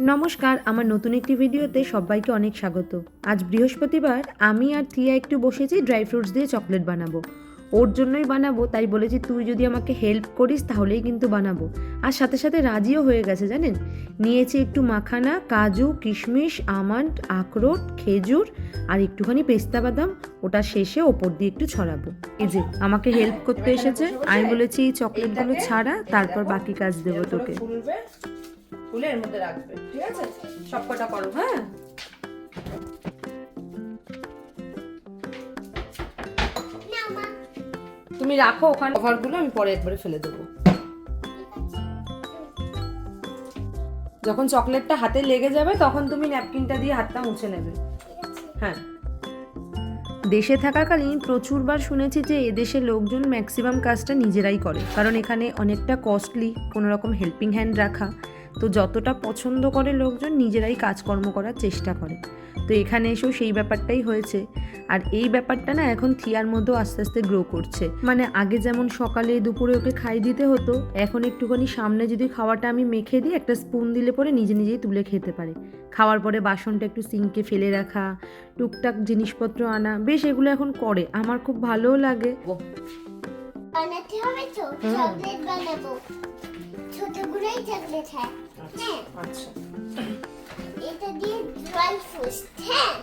নমস্কার, আমার নতুন একটি ভিডিওতে সবাইকে অনেক স্বাগত। আজ বৃহস্পতিবার আমি আর থিয়া একটু বসেছি ড্রাই ফ্রুটস দিয়ে চকলেট বানাবো। ওর জন্যই বানাবো, তাই বলেছি তুই যদি আমাকে হেল্প করিস তাহলেই কিন্তু বানাবো। আর সাথে সাথে রাজিও হয়ে গেছে, জানেন? নিয়েছি একটু মাখানা, কাজু, কিশমিশ, আমন্ড, আখরোট, খেজুর আর একটুখানি পেস্তা বাদাম। ওটা শেষে ওপর দিয়ে একটু ছড়াবো। এই যে, আমাকে হেল্প করতে এসেছে। আমি বলেছি এই চকলেটগুলো ছাড়া, তারপর বাকি কাজ দেবো তোকে। ফুলে এর মধ্যে রাখবে, ঠিক আছে? সব কটা করো হ্যাঁ? তুমি রাখো ওখানে কভারগুলো আমি পরে একবারে ফেলে দেবো। যখন চকলেটটা হাতে লেগে যাবে, তখন তুমি ন্যাপকিনটা দিয়ে হাতটা মুছে নেবে। হ্যাঁ। দেশে থাকাকালীন প্রচুরবার শুনেছি যে এদেশের লোকজন ম্যাক্সিমাম কাজটা নিজেরাই করে, কারণ এখানে অনেকটা কস্টলি কোনো রকম হেল্পিং হ্যান্ড রাখা তো যতটা পছন্দ করে লোকজন নিজেরাই কাজকর্ম করার চেষ্টা করে। তো এখানে এসেও সেই ব্যাপারটাই হয়েছে। আর এই ব্যাপারটা না এখন থিয়ার মধ্যেও আস্তে আস্তে গ্রো করছে। মানে আগে যেমন সকালে দুপুরে ওকে খাই দিতে হতো এখন একটুখানি সামনে যদি খাওয়াটা আমি মেখে দিই একটা স্পুন দিলে পরে নিজে নিজেই তুলে খেতে পারে। খাওয়ার পরে বাসনটা একটু সিঙ্কে ফেলে রাখা টুকটাক জিনিসপত্র আনা বেশ এগুলো এখন করে। আমার খুব ভালোও লাগে। বানাতে হবে তো চকলেট বানাবো। ছোটগুলোই চকলেট হ্যাঁ হ্যাঁ। আচ্ছা। এটা দিয়ে ড্রাই হ্যাঁ।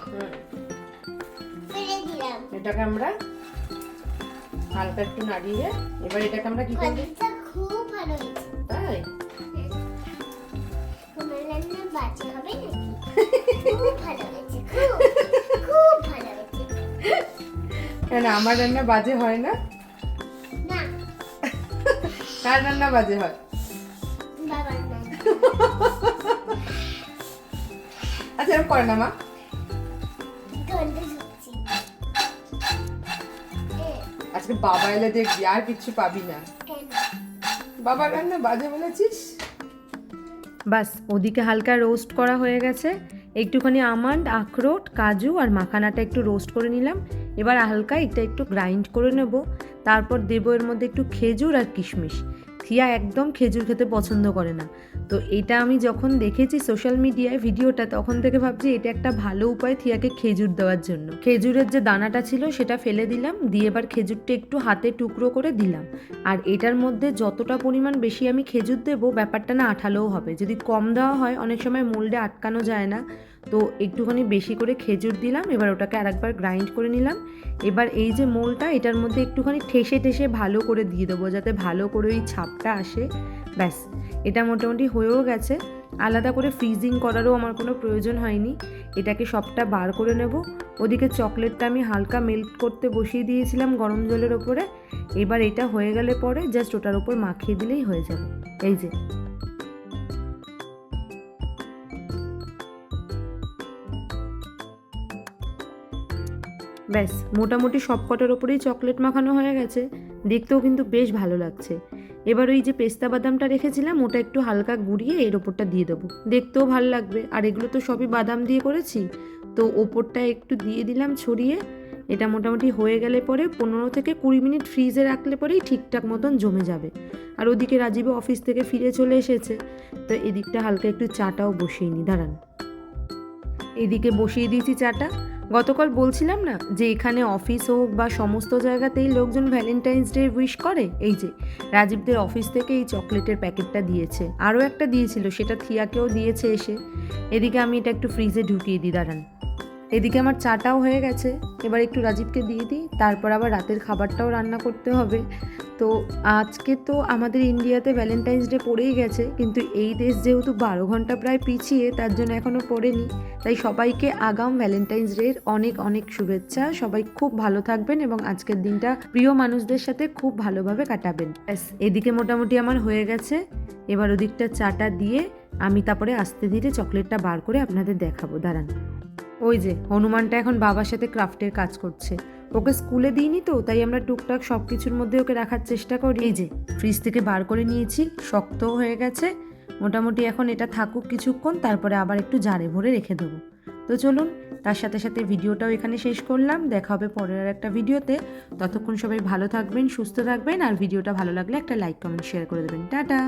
ফেলে দিলাম। এটাকে আমরা হালকা একটু নাড়িয়ে এবার এটাকে আমরা কি করব? খুব ভালো হয়েছে। তাই? তোমার রান্না বাজে হবে নাকি? খুব ভালো হয়েছে খুব খুব ভালো হয়েছে। কেন আমার রান্না বাজে হয় না? না। কার রান্না বাজে হয়? আচ্ছা এরকম করে না, মা। আজকে বাবা এলে দেখবি, আর কিচ্ছু পাবি না। বাবার রান্না বাজে বলেছিস? বাস, ওদিকে হালকা রোস্ট করা হয়ে গেছে। একটুখানি আমন্ড, আখরোট, কাজু আর মাখানাটা একটু রোস্ট করে নিলাম। এবার হালকা এটা একটু গ্রাইন্ড করে নেব। তারপর দেবো এর মধ্যে একটু খেজুর আর কিশমিশ। থিয়া একদম খেজুর খেতে পছন্দ করে না। তো এটা আমি যখন দেখেছি সোশ্যাল মিডিয়ায় ভিডিওটা তখন থেকে ভাবছি এটা একটা ভালো উপায় থিয়াকে খেজুর দেওয়ার জন্য। খেজুরের যে দানাটা ছিল সেটা ফেলে দিলাম, দিয়ে এবার খেজুরটা একটু হাতে টুকরো করে দিলাম। আর এটার মধ্যে যতটা পরিমাণ বেশি আমি খেজুর দেবো, ব্যাপারটা না আঠালোও হবে। যদি কম দেওয়া হয়, অনেক সময় মোল্ডে আটকানো যায় না। তো একটুখানি বেশি করে খেজুর দিলাম, এবার ওটাকে আরেকবার গ্রাইন্ড করে নিলাম। এবার এই যে মোলটা, এটার মধ্যে একটুখানি ঠেসে ঠেসে ভালো করে দিয়ে দেবো, যাতে ভালো করে ওই ছাপটা আসে। ব্যাস, এটা মোটামুটি হয়েও গেছে। আলাদা করে ফ্রিজিং করারও আমার কোনো প্রয়োজন হয়নি। এটাকে সবটা বার করে নেব। ওদিকে চকলেটটা আমি হালকা মেল্ট করতে বসিয়ে দিয়েছিলাম গরম জলের ওপরে। এবার এটা হয়ে গেলে পরে জাস্ট ওটার ওপর মাখিয়ে দিলেই হয়ে যাবে। এই যে। ব্যাস, মোটামুটি সব কটার ওপরেই চকলেট মাখানো হয়ে গেছে। দেখতেও কিন্তু বেশ ভালো লাগছে। এবার ওই যে পেস্তা বাদামটা রেখেছিলাম, ওটা একটু হালকা গুঁড়িয়ে এর ওপরটা দিয়ে দেবো। দেখতেও ভালো লাগবে। আর এগুলো তো সবই বাদাম দিয়ে করেছি। তো ওপরটা একটু দিয়ে দিলাম ছড়িয়ে। এটা মোটামুটি হয়ে গেলে পরে পনেরো থেকে কুড়ি মিনিট ফ্রিজে রাখলে পরেই ঠিকঠাক মতন জমে যাবে। আর ওদিকে রাজীবও অফিস থেকে ফিরে চলে এসেছে। তো এদিকটা হালকা একটু চাটাও বসিয়ে নি, দাঁড়ান। এদিকে বসিয়ে দিয়েছি চাটা। গতকাল বলছিলাম না যে এখানে অফিস হোক বা সমস্ত জায়গাতেই লোকজন ভ্যালেন্টাইন্স ডে উইশ করে? এই যে, রাজীবদের অফিস থেকে এই চকলেটের প্যাকেটটা দিয়েছে। আরও একটা দিয়েছিল, সেটা থিয়াকেও দিয়েছে এসে। এদিকে আমি এটা একটু ফ্রিজে ঢুকিয়ে দিই, দাঁড়ান। এদিকে আমার চাটাও হয়ে গেছে। এবার একটু রাজীবকে দিয়ে দিই, তারপর আবার রাতের খাবারটাও রান্না করতে হবে। তো আজকে তো আমাদের ইন্ডিয়াতে ভ্যালেন্টাইন্স ডে পড়েই গেছে, কিন্তু এই দেশ যেহেতু বারো ঘণ্টা প্রায় পিছিয়ে, তার জন্য এখনও পড়েনি। তাই সবাইকে আগাম ভ্যালেন্টাইন্স ডের অনেক অনেক শুভেচ্ছা। সবাই খুব ভালো থাকবেন এবং আজকের দিনটা প্রিয় মানুষদের সাথে খুব ভালোভাবে কাটাবেন। ব্যাস, এদিকে মোটামুটি আমার হয়ে গেছে। এবার ওদিকটা চাটা দিয়ে আমি তারপরে আস্তে ধীরে চকলেটটা বার করে আপনাদের দেখাবো। দাঁড়ান। ওই যে, হনুমানটা এখন বাবার সাথে ক্রাফটের কাজ করছে। ওকে স্কুলে দিইনি তো, তাই আমরা টুকটাক সব কিছুর মধ্যে ওকে রাখার চেষ্টা করি। এই যে ফ্রিজ থেকে বার করে নিয়েছি, শক্তও হয়ে গেছে। মোটামুটি এখন এটা থাকুক কিছুক্ষণ, তারপরে আবার একটু জারে ভরে রেখে দেবো। তো চলুন, তার সাথে সাথে ভিডিওটাও এখানে শেষ করলাম। দেখা হবে পরের একটা ভিডিওতে। ততক্ষণ সবাই ভালো থাকবেন, সুস্থ থাকবেন, আর ভিডিওটা ভালো লাগলে একটা লাইক কমেন্ট শেয়ার করে দেবেন। টাটা!